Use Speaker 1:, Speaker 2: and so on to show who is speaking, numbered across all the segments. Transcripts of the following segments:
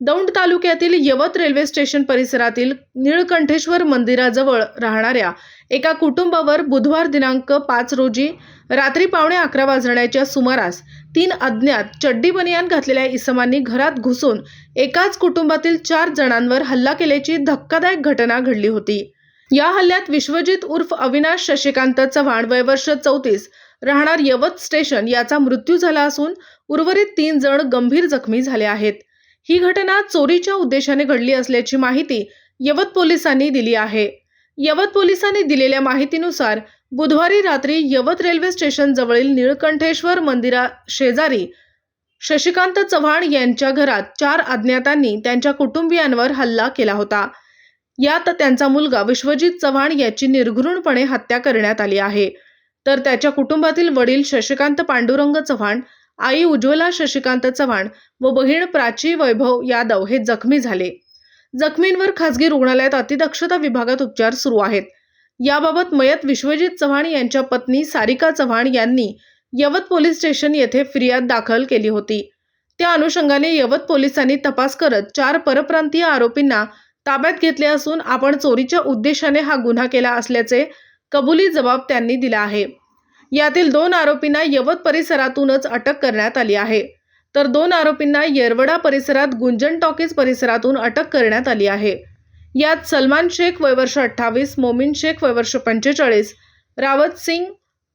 Speaker 1: दौंड तालुक्यातील यवत railway station परिसरातील निळकंठेश्वर मंदिराजवळ राहणाऱ्या एका कुटुंबावर बुधवार दिनांक पाच रोजी रात्री पावणे अकरा वाजण्याच्या सुमारास तीन अज्ञात चड्डी बनियान घातलेल्या इसमांनी घरात घुसून एकाच कुटुंबातील चार जणांवर हल्ला केल्याची धक्कादायक घटना घडली होती. या हल्ल्यात विश्वजित उर्फ अविनाश शशिकांत चव्हाण वय वर्ष चौतीस राहणार यवत स्टेशन याचा मृत्यू झाला असून उर्वरित तीन जण गंभीर जखमी झाले आहेत. ही घटना चोरीच्या उद्देशाने घडली असल्याची माहिती यवत पोलिसांनी दिली आहे. यवत पोलिसांनी दिलेल्या माहितीनुसार बुधवारी रात्री यवत रेल्वे स्टेशन जवळील निळकंठेश्वर मंदिरा शेजारी शशिकांत चव्हाण यांच्या घरात चार अज्ञातांनी त्यांच्या कुटुंबियांवर हल्ला केला होता. यात त्यांचा मुलगा विश्वजित चव्हाण याची निर्घृणपणे हत्या करण्यात आली आहे. तर त्याच्या कुटुंबातील वडील शशिकांत पांडुरंग चव्हाण आई उज्ज्वला शशिकांत चव्हाण व बहीण प्राची वैभव यादव हे जखमी झाले. जखमींवर खासगी रुग्णालयात अतिदक्षता विभागात उपचार सुरू आहेत. याबाबत मयत विश्वजित चव्हाण यांच्या पत्नी सारिका चव्हाण यांनी यवत पोलीस स्टेशन येथे फिर्याद दाखल केली होती. त्या अनुषंगाने यवत पोलिसांनी तपास करत चार परप्रांतीय आरोपींना ताब्यात घेतले असून आपण चोरीच्या उद्देशाने हा गुन्हा केला असल्याचे कबुली जबाब त्यांनी दिला आहे. यातील दोन आरोपींना यवत परिसरातूनच अटक करण्यात आली आहे. तर दोन आरोपींना येरवडा परिसरात गुंजन टॉकीज परिसरातून अटक करण्यात आली आहे. यात सलमान शेख वयवर्ष अठ्ठावीस मोमीन शेख वयवर्ष पंचेचाळीस रावत सिंग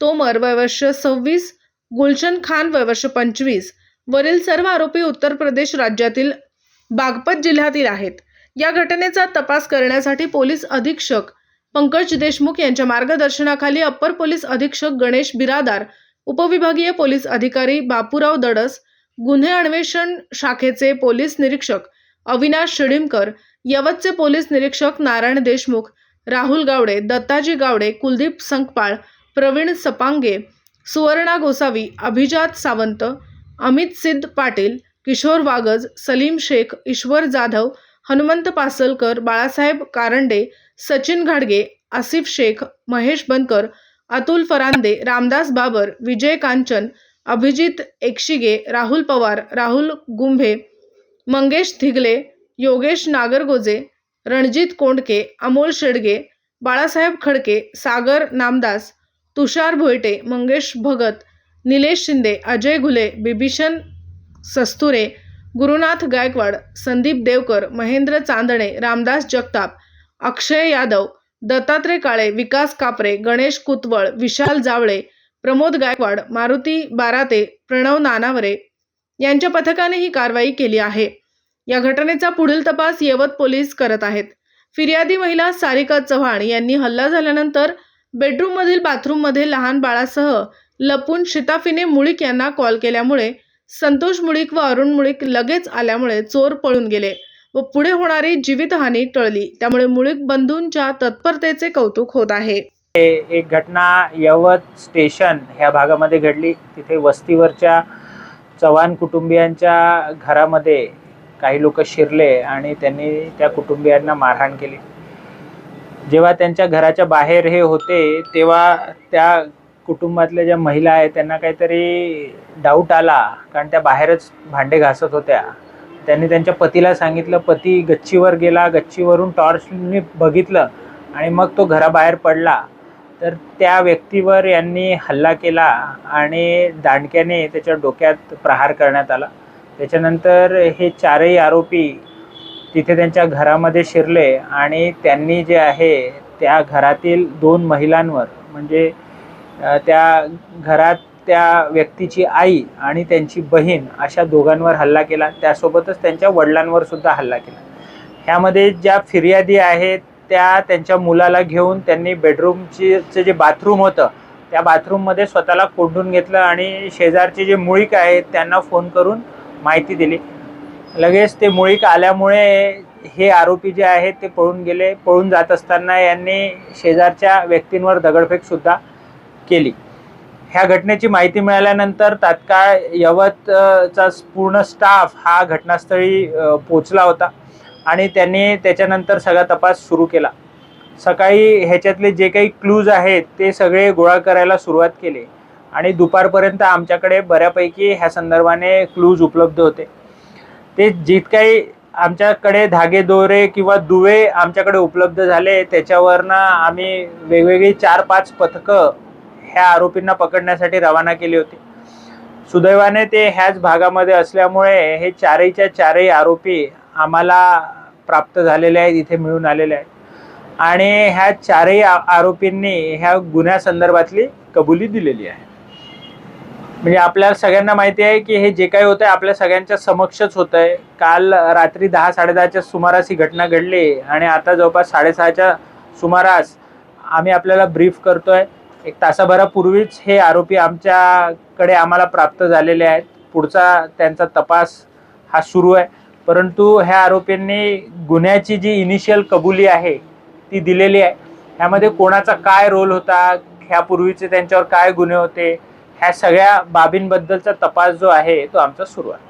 Speaker 1: तोमर वयवर्ष सव्वीस गुलशन खान वयवर्ष पंचवीस वरील सर्व आरोपी उत्तर प्रदेश राज्यातील बागपत जिल्ह्यातील आहेत. या घटनेचा तपास करण्यासाठी पोलीस अधीक्षक पंकज देशमुख यांच्या मार्गदर्शनाखाली अप्पर पोलीस अधीक्षक गणेश बिरादार उपविभागीय पोलीस अधिकारी बापूराव दडस गुन्हे अन्वेषण शाखेचे पोलीस निरीक्षक अविनाश शिडीमकर यवतचे पोलीस निरीक्षक नारायण देशमुख राहुल गावडे दत्ताजी गावडे कुलदीप संकपाळ प्रवीण सपांगे सुवर्णा गोसावी अभिजात सावंत अमित सिद्ध पाटील किशोर वागज सलीम शेख ईश्वर जाधव हनुमंत पासलकर बाळासाहेब कारंडे सचिन घाडगे आसिफ शेख महेश बनकर अतुल फरांदे रामदास बाबर विजय कांचन अभिजित एकशिगे राहुल पवार राहुल गुंभे मंगेश थिगले योगेश नागरगोजे रणजित कोंडके अमोल शेडगे बाळासाहेब खडके सागर नामदास तुषार भोयटे मंगेश भगत निलेश शिंदे अजय घुले बिभीषण सस्तुरे गुरुनाथ गायकवाड संदीप देवकर महेंद्र चांदणे रामदास जगताप अक्षय यादव दत्तात्रय काळे विकास कापरे गणेश कुतवळ विशाल जावळे प्रमोद गायकवाड मारुती बाराते प्रणव नानावरे यांच्या पथकाने ही कारवाई केली आहे. या घटनेचा पुढील तपास यवत पोलीस करत आहेत. फिर्यादी महिला सारिका चव्हाण यांनी हल्ला झाल्यानंतर बेडरूममधील बाथरूममध्ये लहान बाळासह लपून शिताफीने मुळीक यांना कॉल केल्यामुळे संतोष मुळीक व अरुण मुळीक लगेच आल्यामुळे चोर पळून गेले. व पुढे होणारी जीवितहानी टळली. त्यामुळे मुळीक बंधूंच्या तत्परतेचे कौतुक होत आहे.
Speaker 2: हे एक घटना यवत स्टेशन ह्या भागामध्ये घडली. तिथे वस्तीवरच्या चव्हाण कुटुंबियांच्या घरामध्ये काही लोक शिरले आणि त्यांनी त्या कुटुंबियांना मारहाण केली. जेव्हा त्यांच्या घराच्या बाहेर हे होते तेव्हा त्या कुटुंबातल्या ज्या महिला आहेत त्यांना काहीतरी डाऊट आला. कारण त्या बाहेरच भांडे घासत होत्या. त्यांनी त्यांच्या पतीला सांगितलं पती गच्चीवर गेला गच्चीवरून टॉर्चने बघितलं आणि मग तो घराबाहेर पडला. तर त्या व्यक्तीवर यांनी हल्ला केला आणि दांडक्याने त्याच्या डोक्यात प्रहार करण्यात आला. त्याच्यानंतर हे चारही आरोपी तिथे त्यांच्या घरामध्ये शिरले आणि त्यांनी जे आहे त्या घरातील दोन महिलांवर म्हणजे त्या घरात त्या व्यक्तीची आई आणि त्यांची बहीण अशा दोघांवर हल्ला केला. त्यासोबतच त्यांच्या वडिलांवर सुद्धा हल्ला केला. ह्यामध्ये ज्या फिर्यादी आहेत त्या त्यांच्या मुलाला घेऊन त्यांनी बेडरूमचे जे बाथरूम होतं त्या बाथरूममध्ये स्वतःला कोंडून घेतलं आणि शेजारचे जे मुळीक आहेत त्यांना फोन करून माहिती दिली. लगेच ते मुळीक आल्यामुळे हे आरोपी जे आहेत ते पळून गेले. पळून जात असताना यांनी शेजारच्या व्यक्तींवर दगडफेकसुद्धा केली. ह्या घटनेची माहिती मिळाल्यानंतर तात्काळ यवतचा पूर्ण स्टाफ हा घटनास्थळी पोचला होता आणि त्यांनी त्याच्यानंतर सगळा तपास सुरू केला. सकाळी ह्याच्यातले जे काही क्लूज आहेत ते सगळे गोळा करायला सुरुवात केली आणि दुपारपर्यंत आमच्याकडे बऱ्यापैकी ह्या संदर्भाने क्लूज उपलब्ध होते. ते जितकाही आमच्याकडे धागे दोरे किंवा दुवे आमच्याकडे उपलब्ध झाले त्याच्यावरनं आम्ही वेगवेगळी चार पाच पथकं ह्या आरोपींना पकडण्यासाठी रवाना केली होती. सुदैवाने ते ह्याच भागामध्ये असल्यामुळे हे चारहीच्या चारही आरोपी आम्हाला प्राप्त झालेले आहेत इथे मिळून आलेले आहेत. आणि ह्या चारही आरोपींनी ह्या गुन्ह्यासंदर्भातली कबुली दिलेली आहे. म्हणजे आपल्या सगळ्यांना माहिती आहे की हे जे काही होतं आहे आपल्या सगळ्यांच्या समक्षच होतं आहे काल रात्री दहा साडेदहाच्या सुमारास ही घटना घडली आणि आता जवळपास साडेसहाच्या सुमारास आम्ही आपल्याला ब्रीफ करतोय. एक तासाभरापूर्वीच हे आरोपी आमच्याकडे आम्हाला प्राप्त झालेले आहेत. पुढचा त्यांचा तपास हा सुरू आहे. परंतु ह्या आरोपींनी गुन्ह्याची जी इनिशियल कबुली आहे ती दिलेली आहे. ह्यामध्ये कोणाचा काय रोल होता ह्यापूर्वीचे त्यांच्यावर काय गुन्हे होते ह्या सगळ्या बाबींबद्दलचा तपास जो आहे तो आमचा सुरू आहे.